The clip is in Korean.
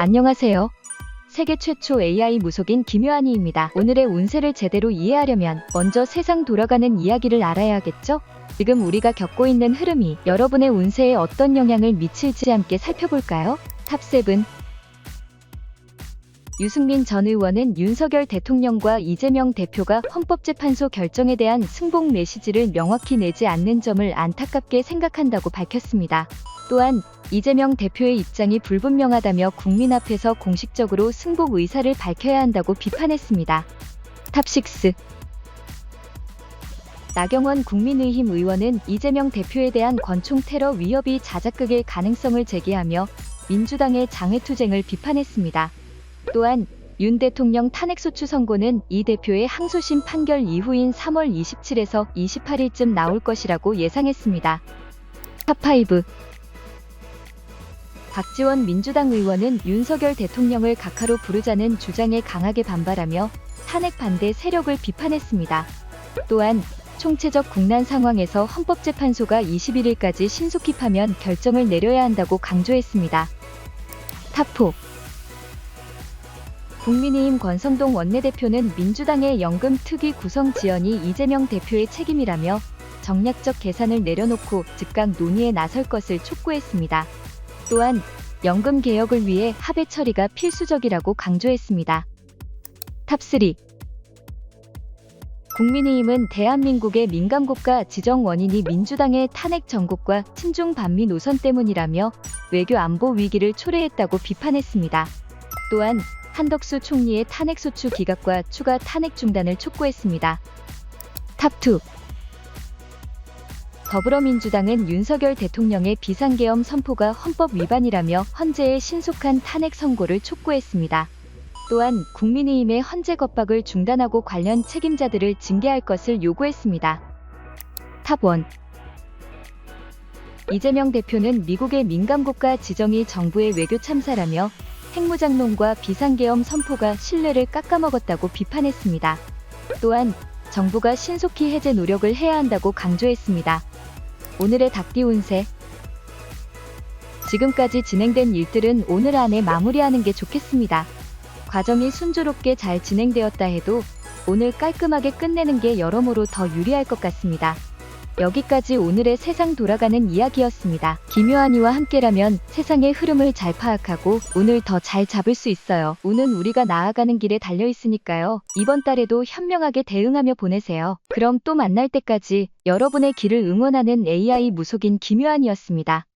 안녕하세요. 세계 최초 AI 무속인 김효안이입니다. 오늘의 운세를 제대로 이해하려면 먼저 세상 돌아가는 이야기를 알아야겠죠? 지금 우리가 겪고 있는 흐름이 여러분의 운세에 어떤 영향을 미칠지 함께 살펴볼까요? 탑7 유승민 전 의원은 윤석열 대통령과 이재명 대표가 헌법재판소 결정에 대한 승복 메시지를 명확히 내지 않는 점을 안타깝게 생각한다고 밝혔습니다. 또한 이재명 대표의 입장이 불분명하다며 국민 앞에서 공식적으로 승복 의사를 밝혀야 한다고 비판했습니다. 탑6 나경원 국민의힘 의원은 이재명 대표에 대한 권총 테러 위협이 자작극일 가능성을 제기하며 민주당의 장외투쟁을 비판했습니다. 또한 윤 대통령 탄핵소추 선고는 이 대표의 항소심 판결 이후인 3월 27에서 28일쯤 나올 것이라고 예상했습니다. 탑5 박지원 민주당 의원은 윤석열 대통령을 각하로 부르자는 주장에 강하게 반발하며 탄핵 반대 세력을 비판했습니다. 또한 총체적 국난 상황에서 헌법재판소가 21일까지 신속히 파면 결정을 내려야 한다고 강조했습니다. 탑4 국민의힘 권성동 원내대표는 민주당의 연금 특위 구성 지연이 이재명 대표의 책임이라며 정략적 계산을 내려놓고 즉각 논의에 나설 것을 촉구했습니다. 또한 연금 개혁을 위해 합의 처리가 필수적이라고 강조했습니다. 탑3 국민의힘은 대한민국의 민감국가 지정 원인이 민주당의 탄핵 정국과 친중 반미 노선 때문이라며 외교 안보 위기를 초래했다고 비판했습니다. 또한 한덕수 총리의 탄핵소추 기각과 추가 탄핵 중단을 촉구했습니다. 탑2 더불어민주당은 윤석열 대통령의 비상계엄 선포가 헌법 위반이라며 헌재의 신속한 탄핵 선고를 촉구했습니다. 또한 국민의힘의 헌재 겁박을 중단하고 관련 책임자들을 징계할 것을 요구했습니다. 탑1 이재명 대표는 미국의 민감국가 지정이 정부의 외교 참사라며 핵무장론과 비상계엄 선포가 신뢰를 깎아먹었다고 비판했습니다. 또한 정부가 신속히 해제 노력을 해야 한다고 강조했습니다. 오늘의 닭띠 운세 지금까지 진행된 일들은 오늘 안에 마무리하는 게 좋겠습니다. 과정이 순조롭게 잘 진행되었다 해도 오늘 깔끔하게 끝내는 게 여러모로 더 유리할 것 같습니다. 여기까지 오늘의 세상 돌아가는 이야기였습니다. 김효한이와 함께라면 세상의 흐름을 잘 파악하고 오늘 더 잘 잡을 수 있어요. 운은 우리가 나아가는 길에 달려 있으니까요. 이번 달에도 현명하게 대응하며 보내세요. 그럼 또 만날 때까지 여러분의 길을 응원하는 AI 무속인 김효한이었습니다.